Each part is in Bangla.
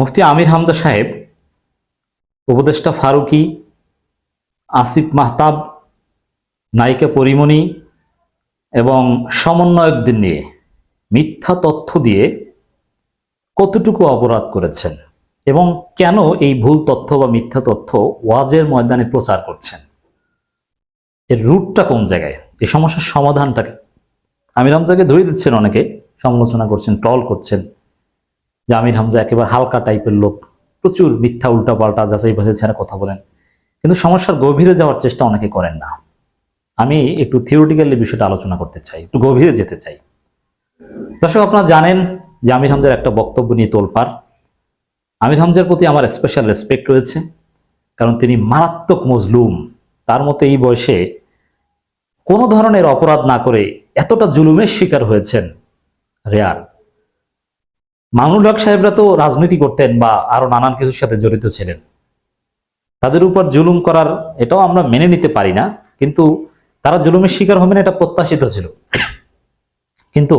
মুফতি আমির হামজা সাহেব, উপদেষ্টা ফারুকি, আসিফ মাহতাব, নায়িকা পরিমণি এবং সমন্বয়কদের নিয়ে মিথ্যা তথ্য দিয়ে কতটুকু অপরাধ করেছেন এবং কেন এই ভুল তথ্য বা মিথ্যা তথ্য ওয়াজের ময়দানে প্রচার করছেন? এর রুটটা কোন জায়গায়? এই সমস্যার সমাধানটাকে আমির হামজাকে ধরে দিচ্ছেন অনেকে, সমালোচনা করছেন টল করছেন। আমির হামজা একেবারে হালকা টাইপের লোক। প্রচুর মিথ্যা উল্টা পাল্টা যাচাই বাছাই ছাড়া কথা বলেন। কিন্তু সমস্যার গভীরে যাওয়ার চেষ্টা অনেকে করেন না। আমি একটু থিওরিটিক্যালি বিষয়টা আলোচনা করতে চাই, একটু গভীরে যেতে চাই। দর্শক, আপনারা জানেন যে আমির হামজার একটা বক্তব্য নিয়ে তোলপাড়। আমির হামজার প্রতি আমার স্পেশাল রেসপেক্ট রয়েছে, কারণ তিনি মারাত্মক মজলুম। তার মতো এই বয়সে কোনো ধরনের অপরাধ না করে এতটা জুলুমের শিকার হয়েছেন রেয়ার। মামুনুল হক সাহেবরা তো রাজনীতি করতেন বা আরও নানান কিছুর সাথে জড়িত ছিলেন। তাদের উপর জুলুম করার এটাও আমরা মেনে নিতে পারি না, কিন্তু তারা জুলুমের শিকার হবেন এটা প্রত্যাশিত ছিল। কিন্তু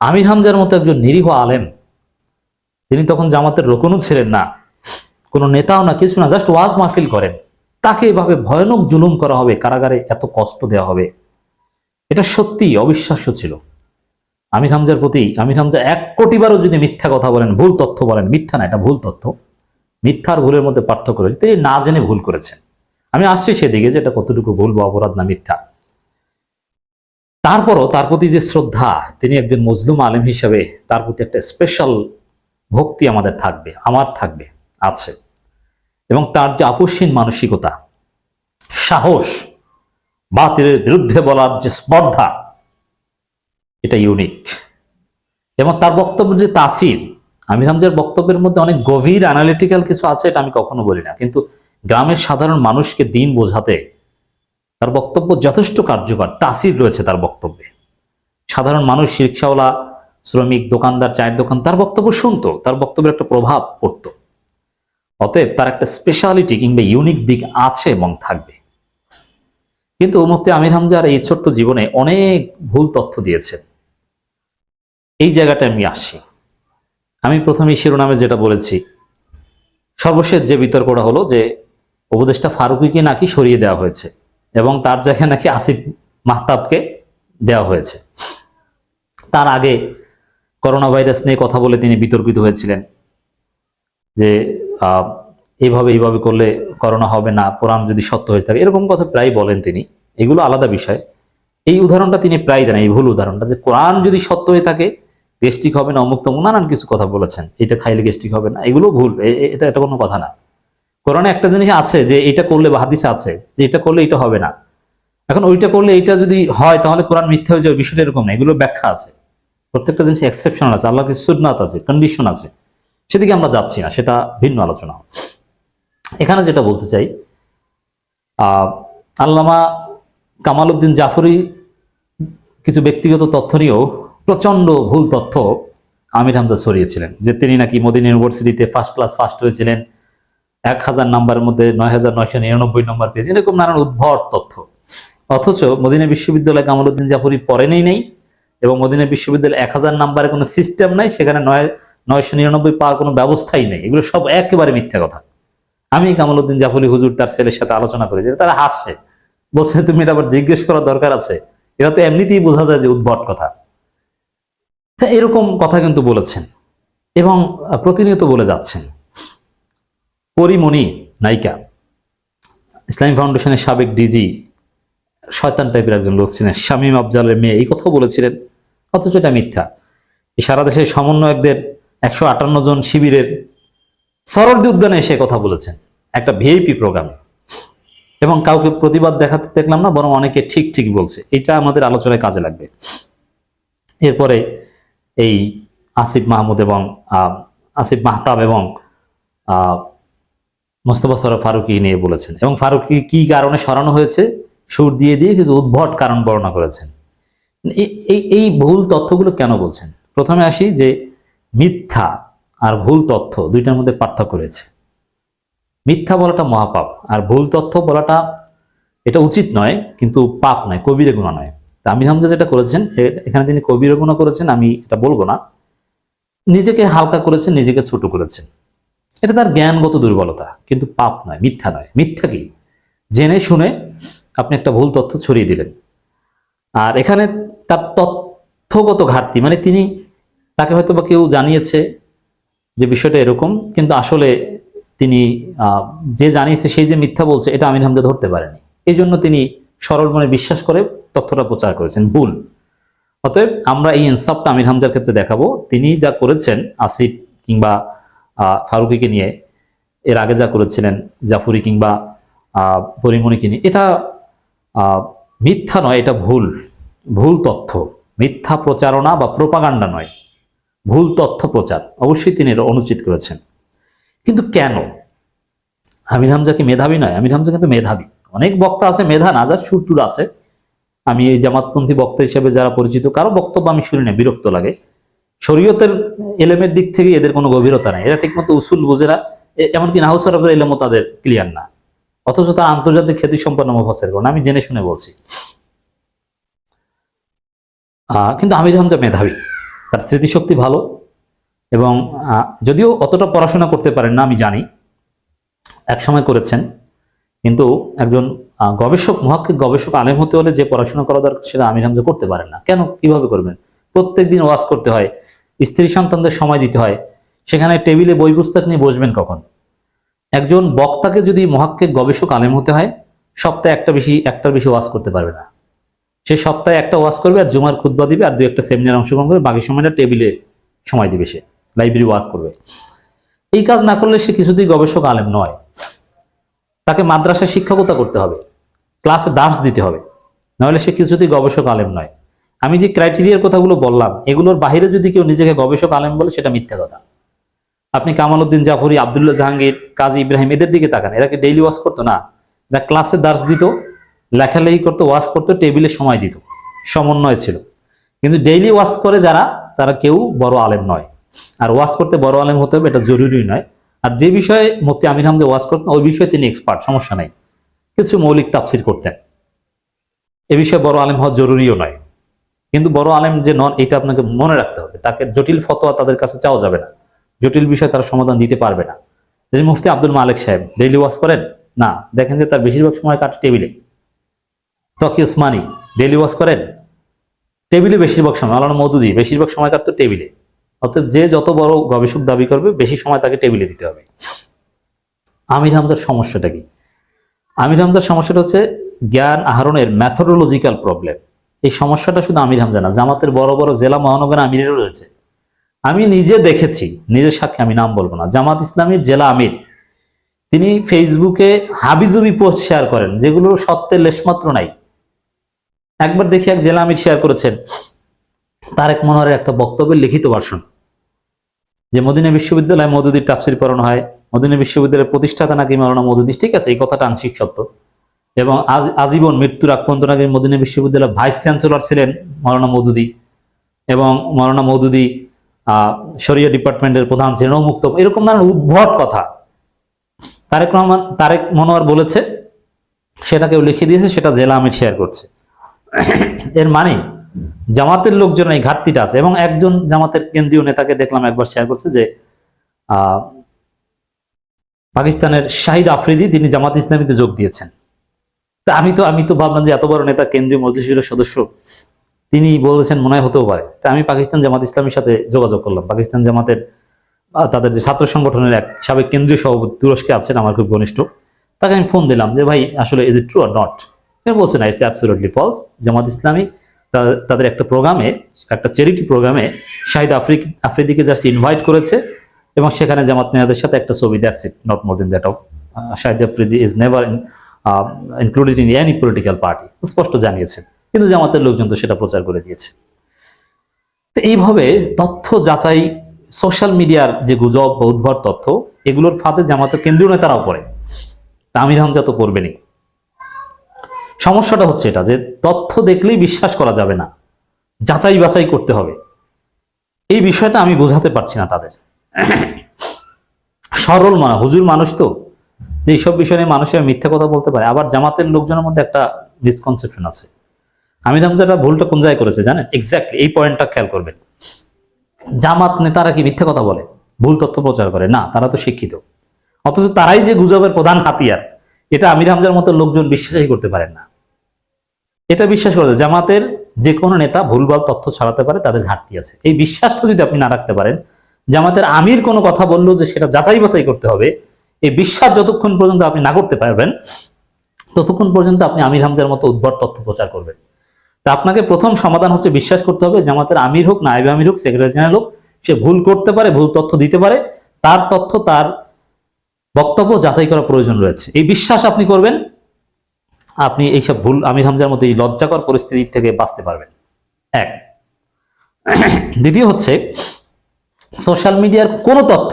আমির হামজার মতো একজন নিরীহ আলেম, তিনি তখন জামাতের রোকনও ছিলেন না, কোনো নেতাও না, কিছু না, জাস্ট ওয়াজ মাহফিল করেন। তাকে এভাবে ভয়ানক জুলুম করা হবে, কারাগারে এত কষ্ট দেওয়া হবে, এটা সত্যি অবিশ্বাস্য ছিল। আমির হামজার প্রতি আমির হামজা এক কোটিবারও যদি মিথ্যা কথা বলেন, ভুল তথ্য বলেন, মিথ্যা না, এটা ভুল তথ্য। মিথ্যার ভুলের মধ্যে পার্থক্য রয়েছে। তিনি না জেনে ভুল করেছেন। আমি আসছি সেদিকে যে এটা কতটুকু ভুল বা অপরাধ না মিথ্যা। তারপরও তার প্রতি যে শ্রদ্ধা, তিনি একজন মজলুম আলেম হিসেবে তার প্রতি একটা স্পেশাল ভক্তি আমাদের থাকবে, আমার থাকবে, আছে। এবং তার যে আপসীন মানসিকতা, সাহস, বাতিলের বিরুদ্ধে বলার যে স্পর্ধা এটা ইউনিক এবং তার বক্তব্যের যে তাসির, আমির হামজার বক্তব্যের মধ্যে অনেক গভীর অ্যানালিটিক্যাল কিছু আছে এটা আমি কখনো বলি না। কিন্তু গ্রামের সাধারণ মানুষকে দিন বোঝাতে তার বক্তব্য যথেষ্ট কার্যকর, তাসির রয়েছে তার বক্তব্যে। সাধারণ মানুষ, রিক্সাওয়ালা, শ্রমিক, দোকানদার, চায়ের দোকান, তার বক্তব্য শুনতো, তার বক্তব্যের একটা প্রভাব পড়তো। অতএব তার একটা স্পেশালিটি কিংবা ইউনিক দিক আছে এবং থাকবে। কিন্তু মুফতি আমির হামজার এই ছোট্ট জীবনে অনেক ভুল তথ্য দিয়েছেন। এই জায়গাটায় আমি আসি। আমি প্রথমে শিরোনামে যেটা বলেছি, সর্বশেষ যে বিতর্কটা হলো যে উপদেষ্টা ফারুকিকে নাকি সরিয়ে দেওয়া হয়েছে এবং তার জায়গায় নাকি আসিফ মাহতাবকে দেওয়া হয়েছে। তার আগে করোনা ভাইরাস নিয়ে কথা বলে তিনি বিতর্কিত হয়েছিলেন যে এইভাবে এইভাবে করলে করোনা হবে না, কোরআন যদি সত্য হয়ে থাকে, এরকম কথা প্রায় বলেন তিনি। এগুলো আলাদা বিষয়। এই উদাহরণটা তিনি প্রায় দেন, এই ভুল উদাহরণটা যে কোরআন যদি সত্য হয়ে থাকে গেস্টিক হবে না, অমুক তমুক, নানান কিছু কথা বলেছেন। এটা খাইলে গেস্টিক হবে না এগুলো ভুল এটা এটা কোনো কথা না। কোরআনে একটা জিনিস আছে যে এটা করলে বা হাদিসে আছে যে এটা করলে এটা হবে না। এখন ওইটা করলে এইটা যদি হয়, তাহলে কোরআন মিথ্যা হয়ে যাবে, বিষয়টা এরকম না এগুলো ব্যাখ্যা আছে। প্রত্যেকটা জিনিস এক্সেপশন আছে আল্লাহকে সুন্নাত আছে কন্ডিশন আছে। সেদিকে আমরা যাচ্ছি না, সেটা ভিন্ন আলোচনা। এখানে যেটা বলতে চাই আল্লামা কামাল উদ্দিন জাফরি কিছু ব্যক্তিগত তথ্য নিয়েও প্রচণ্ড ভুল তথ্য আমির হামদা ছড়িয়েছিলেন, যে তিনি নাকি মদিনা ইউনিভার্সিটিতে ফার্স্ট ক্লাস ফার্স্ট হয়েছিলেন। এক হাজার নাম্বারের মধ্যে নয় হাজার নয়শো নিরানব্বই নম্বর পেয়েছেন, এরকম নানান উদ্ভট তথ্য। অথচ মদিনা বিশ্ববিদ্যালয়ে কামাল উদ্দিন জাফরি পড়েনই নেই এবং মদিনা বিশ্ববিদ্যালয়ে এক হাজার নাম্বারে কোনো সিস্টেম নাই, সেখানে নয়, নয়শো নিরানব্বই পাওয়ার কোনো ব্যবস্থাই নেই। এগুলো সব একেবারে মিথ্যা কথা। আমি কামাল উদ্দিন জাফরি হুজুর তার ছেলের সাথে আলোচনা করেছি, তারা হাসে। বলছে, তুমি এটা আবার জিজ্ঞেস করার দরকার আছে? এটা তো এমনিতেই বোঝা যায় যে উদ্ভট কথা। তা এরকম কথা কিন্তু বলেছেন এবং প্রতিনিয়ত বলে যাচ্ছেন। পরিমণি নায়িকা, ইসলামী ফাউন্ডেশনের সাবেক ডিজি শয়তান টাইপের একজন লোক ছিলেন, শামীম আফজালের মেয়ে, এই কথাও বলেছিলেন, অথচ এটা মিথ্যা। এই সারা দেশের সমন্বয়কদের একশো আটান্ন জন শিবিরের সরর্দি উদ্যানে এসে কথা বলেছেন, একটা ভিআইপি প্রোগ্রামে এবং কাউকে প্রতিবাদ দেখাতে দেখলাম না, বরং অনেকে ঠিক ঠিক বলছে। এটা আমাদের আলোচনায় কাজে লাগবে। এরপরে এই আসিফ মাহমুদ এবং আসিফ মাহতাব এবং মোস্তফা সরফ ফারুকি নিয়ে বলেছেন। এবং ফারুকি কি কারণে সরানো হয়েছে? সুর দিয়ে দিয়ে কিছু উদ্ভট কারণ বর্ণনা করেছেন। এই- এই ভুল তথ্যগুলো কেন বলছেন? প্রথমে আসি যে মিথ্যা আর ভুল তথ্য দুইটার মধ্যে পার্থক্য রয়েছে। মিথ্যা বলাটা মহাপাপ, আর ভুল তথ্য বলাটা এটা উচিত নয়, কিন্তু পাপ নয় কবিরে গুণা নয়। আমির হামজা যেটা করেছেন এখানে তিনি কবিরে গুণা করেছেন, আমি এটা বলব না। নিজেকে হালকা করেছেন, নিজেকে ছোট করেছেন। এটা তার জ্ঞানগত দুর্বলতা, কিন্তু পাপ নয়, মিথ্যা নয়। মিথ্যা কি? জেনে শুনে আপনি একটা ভুল তথ্য ছড়িয়ে দিলেন। আর এখানে তার তথ্যগত ঘাটতি মানে তিনি তাকে হয়তো বা কেউ জানিয়েছে যে বিষয়টা এরকম, কিন্তু আসলে তিনি যে জানিয়েছে, সেই যে মিথ্যা বলছে, এটা আমির হামজা ধরতে পারেনি। এই জন্য তিনি সরল মনে বিশ্বাস করে তথ্যটা প্রচার করেছেন, ভুল। অতএব আমরা এই ইনসাফটা আমির হামজার ক্ষেত্রে দেখাবো। তিনি যা করেছেন, আসিফ কিংবা ফারুকিকে নিয়ে, এর আগে যা করেছিলেন, জাফরি কিংবা পরিমণিকে নিয়ে, এটা মিথ্যা নয়, এটা ভুল। ভুল তথ্য। মিথ্যা প্রচারণা বা প্রোপাগান্ডা নয়। ভুল তথ্য প্রচার। অবশ্যই তিনি এটা অনুচিত করেছেন। কিন্তু কেন? আমির হামজা কি মেধাবী নয়? আমির হামজা কিন্তু মেধাবী। অনেক বক্তা আছে, মেধা না, যার সুরটুর আছে। আমি এই জামাতপন্থী বক্তা হিসেবে যারা পরিচিত, কারও বক্তব্য আমি শুনি না, বিরক্ত লাগে। শরীয়তের এলেমের দিক থেকে এদের কোনো গভীরতা নেই। এরা ঠিকমতো উসুল বোঝে না এমনকি নাহুসরফের এলেমও তাদের ক্লিয়ার না। অথচ তার আন্তর্জাতিক খ্যাতি সম্পন্ন মুফাসের কারণ আমি জেনে শুনে বলছি। কিন্তু আমির হামজা মেধাবী। তার স্মৃতিশক্তি ভালো এবং যদিও অতটা পড়াশোনা করতে পারেন না, আমি জানি। এক সময় করেছেন। কিন্তু একজন গবেষক মহাক্কিক গবেষক আলেম হতে হলে যে পড়াশোনা করা দরকার সেটা আমির হামজা করতে পারেন না। কেন? কীভাবে করবেন? প্রত্যেকদিন ওয়াজ করতে হয়, স্ত্রী সন্তানদের সময় দিতে হয়, সেখানে টেবিলে বই পুস্তক নিয়ে বসবেন কখন? একজন বক্তাকে যদি মহাক্কিক গবেষক আলেম হতে হয়, সপ্তাহে একটা বেশি, একটার বেশি ওয়াজ করতে পারবে না। সে সপ্তাহে একটা ওয়াজ করবে আর জুমার খুতবা দিবে আর দু একটা সেমিনার অংশগ্রহণ করবে, বাকি সময়টা টেবিলে সময় দিবে সে, লাইব্রেরি ওয়ার্ক করবে। এই কাজ না করলে সে কিছুতেই গবেষক আলেম নয়। তাকে মাদ্রাসায় শিক্ষকতা করতে হবে। ক্লাসে দাস দিতে হবে। নাহলে সে কিছুতেই গবেষক আলেম নয়। আমি যে ক্রাইটেরিয়ার কথাগুলো বললাম, এগুলোর বাইরে যদি কেউ নিজেকে গবেষক আলেম বলে, সেটা মিথ্যা কথা। আপনি কামাল উদ্দিন জাফরি, আবদুল্লাহ জাহাঙ্গীর, কাজী ইব্রাহিম, এদের দিকে তাকান। এরা কি ডেইলি ওয়াশ করতো? না। এরা ক্লাসে দার্স দিত, লেখালেখি করতো, ওয়াশ করতো টেবিলে সময় দিত। সমন্বয় ছিল। কিন্তু ডেইলি ওয়াশ করে যারা, তারা কেউ বড় আলেম নয়। আর ওয়াশ করতে বড় আলেম হতে হবে, এটা জরুরি নয়। আর যে বিষয়ে মুফতি আমির হামজা ওয়াশ করতেন, ওই বিষয়ে তিনি এক্সপার্ট সমস্যা নাই। কিছু মৌলিক তাফসির করতেন। এ বিষয়ে বড় আলেম হওয়া জরুরিও নয়। কিন্তু বড় আলেম যে নন, এটা আপনাকে মনে রাখতে হবে। তাকে জটিল ফতোয়া তাদের কাছে চাওয়া যাবে না। জটিল বিষয়ে তারা সমাধান দিতে পারবে না। যদি মুফতি আব্দুল মালিক সাহেব ডেইলি ওয়াশ করেন? না। দেখেন যে তার বেশিরভাগ সময় কাটে টেবিলে। তকি উসমানি ডেইলি ওয়াশ করেন? টেবিলে বেশিরভাগ সময় আলানো মধুদি বেশিরভাগ সময় কাটতো টেবিলে। অর্থাৎ যে যত বড় গবেষক দাবি করবে, বেশি সময় তাকে টেবিলে দিতে হবে। আমির হামদার সমস্যাটা কি? আমির হামজার সমস্যাটা হচ্ছে জ্ঞান আহরণের ম্যাথোডোলজিক্যাল প্রবলেম এই সমস্যাটা শুধু আমির হামজা না, জামাতের বড় বড় জেলা মহানগর আমিরেরও রয়েছে। আমি নিজে দেখেছি, নিজের সাক্ষী আমি নাম বলব না, জামাত ইসলামীর জেলা আমির। তিনি ফেসবুকে হাবিজুবি পোস্ট শেয়ার করেন, যেগুলো সত্যের লেশমাত্র নাই। একবার দেখি এক জেলা আমির শেয়ার করেছেন, তারেক মনোহরের একটা বক্তব্যের লিখিত ভাষণ যে মদিনা বিশ্ববিদ্যালয়ে মধুদির তাফসির পড়ানো হয়, মদিনা বিশ্ববিদ্যালয়ের প্রতিষ্ঠাতা নাকি মাওলানা মধুদি ঠিক আছে, এই কথাটা আংশিক সত্য। এবং আজ, আজীবন মৃত্যুর আগ পর্যন্ত নাকি মদিনা বিশ্ববিদ্যালয়ের ভাইস চ্যান্সেলর ছিলেন মাওলানা মধুদি এবং মাওলানা আহ শরিয়া ডিপার্টমেন্টের প্রধান ছিলেন মুক্ত এরকম নানান উদ্ভট কথা। তারেক রহমান, তারেক মনোয়ার বলেছে, সেটা কেউ লিখে দিয়েছে, সেটা জেলা আমির শেয়ার করছে। এর মানে জামাতের লোকজন এই ঘাটতিটা আছে এবং একজন জামাতের কেন্দ্রীয় নেতাকে দেখলাম একবার শেয়ার করছে যে পাকিস্তানের শাহিদ আফ্রিদি তিনি জামাত ইসলামীতে যোগ দিয়েছেন। তা আমি তো আমি তো ভাবলাম যে এত বড় নেতা কেন্দ্রীয় মজলিসের সদস্য, তিনি বলেছেন মনে হতেও পারে। তা আমি পাকিস্তান জামাত ইসলামীর সাথে যোগাযোগ করলাম। পাকিস্তান জামাতের তাদের যে ছাত্র সংগঠনের এক সাবেক কেন্দ্রীয় সভাপতি তুরস্কে আছেন, আমার খুব ঘনিষ্ঠ। তাকে আমি ফোন দিলাম যে, ভাই, আসলে is it true or not বলছে না it's absolutely false Jamaat Islami তাদের একটা প্রোগ্রামে, একটা চ্যারিটি প্রোগ্রামে শাহিদ আফ্রিক, আফ্রিদিকে জাস্ট ইনভাইট করেছে এবং সেখানে জামাত নেতাদের সাথে একটা ছবি it not more than that of Shahid Afridi is never included in any political party স্পষ্ট জানিয়েছেন কিন্তু জামাতের লোকজন তো সেটা প্রচার করে দিয়েছে। তো এইভাবে তথ্য যাচাই সোশ্যাল মিডিয়ার যে গুজব বা উদ্ভর তথ্য, এগুলোর ফাঁদে জামাতের কেন্দ্রীয় নেতারাও পড়ে। তা আমির হামজা তো পড়বেনই। সমস্যাটা হচ্ছে এটা, যে তথ্য দেখলেই বিশ্বাস করা যাবে না। যাচাই বাছাই করতে হবে। এই বিষয়টা আমি বোঝাতে পারছি না তাদের। সরল মানে হুজুর মানুষ তো, যে এইসব বিষয় নিয়ে মানুষের মিথ্যা কথা বলতে পারে। আবার জামাতের লোকজনের মধ্যে একটা মিসকনসেপশন আছে। আমির হামজাটা ভুলটা কোন জায়গায় করেছে জানেন? এক্স্যাক্টলি এই পয়েন্টটা খেয়াল করবেন। জামাত নেতারা কি মিথ্যে কথা বলে? ভুল তথ্য প্রচার করে? না, তারা তো শিক্ষিত। অথচ তারাই যে গুজবের প্রধান হাতিয়ার, এটা আমির হামজার মতো লোকজন বিশ্বাসই করতে পারেন না। এটা বিশ্বাস করে যে জামাতের যে কোনো নেতা ভুলভাল তথ্য ছড়াতে পারে, তাদের ঘাটতি আছে। এই বিশ্বাসটা যদি আপনি না রাখতে পারেন, জামাতের আমির কোনো কথা বলল যে সেটা যাচাই বাছাই করতে হবে, এই বিশ্বাস যতক্ষণ পর্যন্ত আপনি না করতে পারবেন, ততক্ষণ পর্যন্ত আপনি আমির হামদের মতো উদ্ভট তথ্য প্রচার করবেন। তা আপনাকে প্রথম সমাধান হচ্ছে বিশ্বাস করতে হবে, জামাতের আমির হোক নাইব আমির হোক, সেক্রেটারি জেনারেল হোক, সে ভুল করতে পারে, ভুল তথ্য দিতে পারে, তার তথ্য, তার বক্তব্য যাচাই করা প্রয়োজন রয়েছে। এই বিশ্বাস আপনি করবেন আপনি এইসব ভুল, আমির হামজার মতো এই লজ্জাকর পরিস্থিতি থেকে বাঁচতে পারবেন। এক। দ্বিতীয় হচ্ছে সোশ্যাল মিডিয়ার কোনো তথ্য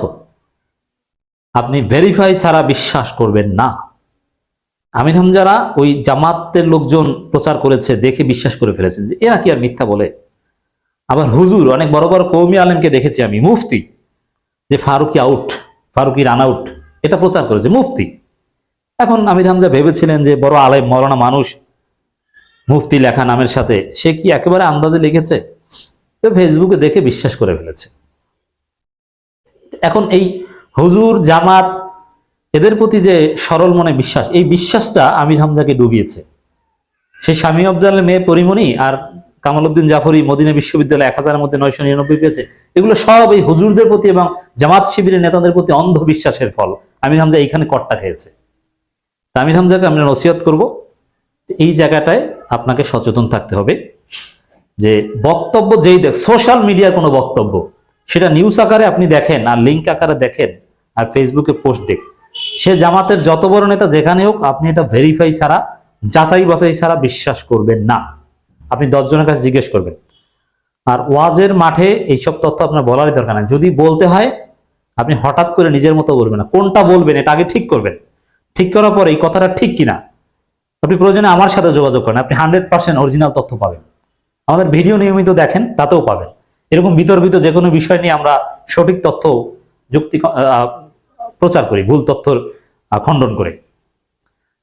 আপনি ভেরিফাই ছাড়া বিশ্বাস করবেন না। আমির হামজারা ওই জামাতের লোকজন প্রচার করেছে, দেখে বিশ্বাস করে ফেলেছেন যে এরা কি আর মিথ্যা বলে। আবার হুজুর, অনেক বড় বড় কৌমি আলেমকে দেখেছি আমি, মুফতি, যে Faruki out Faruki run out এটা প্রচার করেছে, মুফতি। এখন আমির হামজা ভেবেছিলেন যে বড় আলেম মরনা মানুষ, মুফতি লেখা নামের সাথে সে কি একেবারে আন্দাজে লিখেছে? তো ফেসবুকে দেখে বিশ্বাস করে ফেলেছে। এখন এই হুজুর, জামাত, এদের প্রতি যে সরল মনে বিশ্বাস, এই বিশ্বাসটা আমির হামজাকে ডুবিয়েছে। সেই স্বামী আবদালের মেয়ে পরিমণি আর কামালউদ্দিন জাফরি মদিনা বিশ্ববিদ্যালয় এক হাজারের মধ্যে নয়শো নিরানব্বই পেয়েছে, এগুলো সব এই হুজুরদের প্রতি এবং জামাত শিবিরের নেতাদের প্রতি অন্ধবিশ্বাসের ফল। আমির হামজা এইখানে কট্টা খেয়েছে। তা আমির হামজাকে আমরা নসিহত করব এই জায়গাটায় আপনাকে সচেতন থাকতে হবে যে বক্তব্য যেই দেখ সোশ্যাল মিডিয়ার কোনো বক্তব্য, সেটা নিউজ আকারে আপনি দেখেন আর লিঙ্ক আকারে দেখেন আর ফেসবুকে পোস্ট দেখ সে জামাতের যত বড় নেতা যেখানে হোক, আপনি এটা ভেরিফাই ছাড়া, যাচাই বাছাই ছাড়া বিশ্বাস করবেন না। আপনি দশজনের কাছে জিজ্ঞেস করবেন। আর ওয়াজের মাঠে এইসব তথ্য আপনার বলারই দরকার নাই। যদি বলতে হয়, আপনি হঠাৎ করে নিজের মতো বলবেন না। কোনটা বলবেন, এটা আগে ঠিক করবেন। ঠিক করার পরে এই কথাটা ঠিক কিনা? আপনি প্রয়োজনে আমার সাথে যোগাযোগ করেন। আপনি হান্ড্রেড পার্সেন্ট অরিজিনাল তথ্য পাবেন। আমাদের ভিডিও নিয়মিত দেখেন, তাতেও পাবেন। এরকম বিতর্কিত যে কোনো বিষয় নিয়ে আমরা সঠিক তথ্য, যুক্তি প্রচার করি, ভুল তথ্য খণ্ডন করে।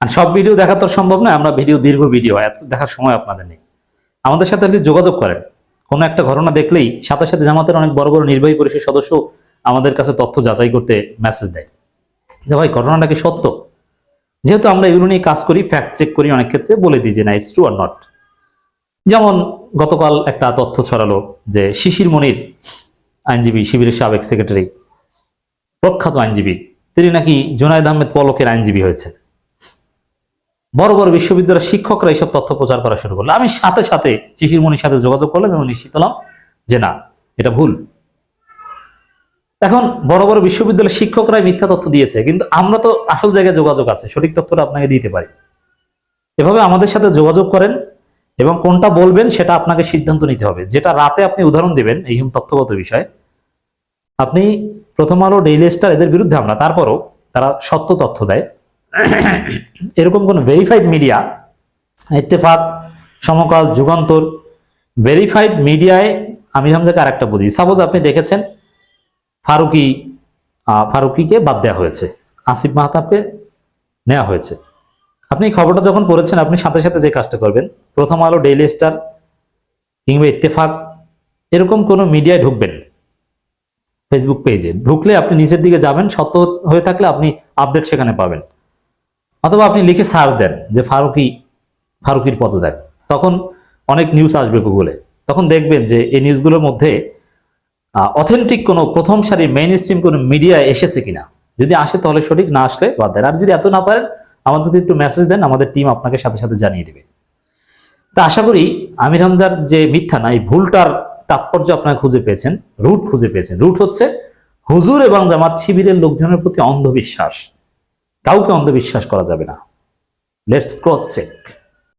আর সব ভিডিও দেখা তো সম্ভব নয়, আমরা ভিডিও দীর্ঘ ভিডিও, এত দেখার সময় আপনাদের নেই। আমাদের সাথে একটু যোগাযোগ করেন। কোনো একটা ঘটনা দেখলেই সাথে সাথে জামাতের অনেক বড় বড় নির্বাহী পরিষদ সদস্য আমাদের কাছে তথ্য যাচাই করতে মেসেজ দেয়। যে ভাই, ঘটনাটা কি সত্য? যেহেতু আমরা এগুলো নিয়ে কাজ করি ফ্যাক্ট চেক করি, অনেক ক্ষেত্রে বলে দিই যে না ইটস ট্রু আর নট যেমন গতকাল একটা তথ্য ছড়ালো যে শিশির মনির আইনজীবী, শিবিরের সাবেক সেক্রেটারি প্রখ্যাত আইনজীবী, তিনি নাকি জুনায়দ আহমেদ পলকের আইনজীবী হয়েছে। বড় বড় বিশ্ববিদ্যালয়ের শিক্ষকরা এইসব তথ্য প্রচার করা শুরু করল। আমি সাথে সাথে শিশির মনির সাথে যোগাযোগ করলাম এবং নিশ্চিত হলাম যে না, এটা ভুল। এখন বড় বড় বিশ্ববিদ্যালয়ের শিক্ষকরাই মিথ্যা তথ্য দিয়েছে, কিন্তু আমরা তো আসল জায়গায় যোগাযোগ আছে, সঠিক তথ্যটা আপনাকে দিতে পারি। এভাবে আমাদের সাথে যোগাযোগ করেন এবং কোনটা বলবেন সেটা আপনাকে সিদ্ধান্ত নিতে হবে। যেটা রাতে আপনি উদাহরণ দিবেন এইসব তথ্যগত বিষয়, আপনি প্রথম আলো ডেইলি স্টার এদের বিরুদ্ধে আমরা, তারপরও তারা সত্য তথ্য দেয়। এরকম কোন verified media Ittefaq, Samakal, Jugantor verified মিডিয়ায় আমির হামজাকে আরেকটা বুঝি সাপোজ আপনি দেখেছেন ফারুকি ফারুকিকে বাদ দেওয়া হয়েছে, আসিফ মাহতাবকে নেওয়া হয়েছে। আপনি এই খবরটা যখন পড়েছেন, আপনি সাথে সাথে যে কাজটা করবেন, প্রথম আলো ডেইলি স্টার কিংবা ইত্তেফাক, এরকম কোনো মিডিয়ায় ঢুকবেন ফেসবুক পেজে ঢুকলে আপনি নিচের দিকে যাবেন, সত্য হয়ে থাকলে আপনি আপডেট সেখানে পাবেন। অথবা আপনি লিখে সার্চ দেন যে ফারুকি, ফারুকির পদত্যাগ। তখন অনেক নিউজ আসবে গুগলে তখন দেখবেন যে এই নিউজগুলোর মধ্যে অথেন্টিক কোনো প্রথম সারি মেইন স্ট্রিম কোনো মিডিয়া এসেছে কিনা? যদি আসে তাহলে সঠিক, না আসলে বাদ দেন আর যদি এত না পারেন আমাদেরকে একটু মেসেজ দেন, আমাদের টিম আপনাকে সাথে সাথে জানিয়ে দেবে। তা আশা করি আমির হামজার যে মিথ্যা না, এই ভুলটার তাৎপর্য আপনারা খুঁজে পেয়েছেন রুট খুঁজে পেয়েছেন। রুট হচ্ছে হুজুর এবং জামাত শিবিরের লোকজনের প্রতি অন্ধবিশ্বাস। কাউকে অন্ধবিশ্বাস করা যাবে না। Let's cross check